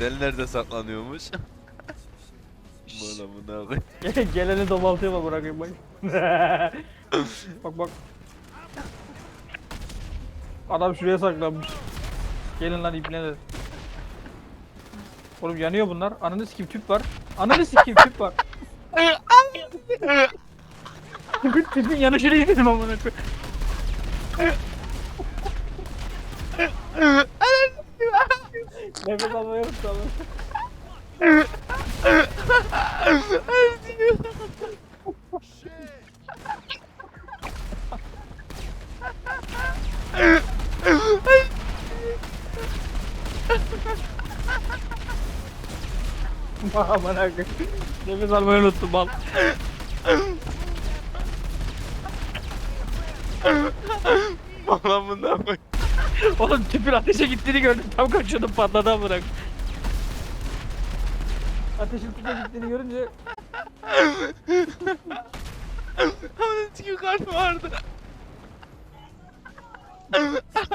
Del nerede saklanıyormuş? Bana bu ne koy. Geleni domaltıyor mu bırakayım bak. bak bak. Adam şuraya saklanmış. Gelin lan ipneler. Oğlum yanıyor bunlar. Ananı sikeyim tüp var. Ananı sikeyim tüp var. Tüpün, tüpün yanışını yedim amına koyayım. Nefes almayı unuttum. Aman akı. Nefes almayı unuttum bal. Bana bu ne koy. Oğlum tüpün ateşe gittiğini gördüm. Tam kaçıyordum patladı amına. Ateşin tüpe gittiğini görünce Ama çünkü kart vardı.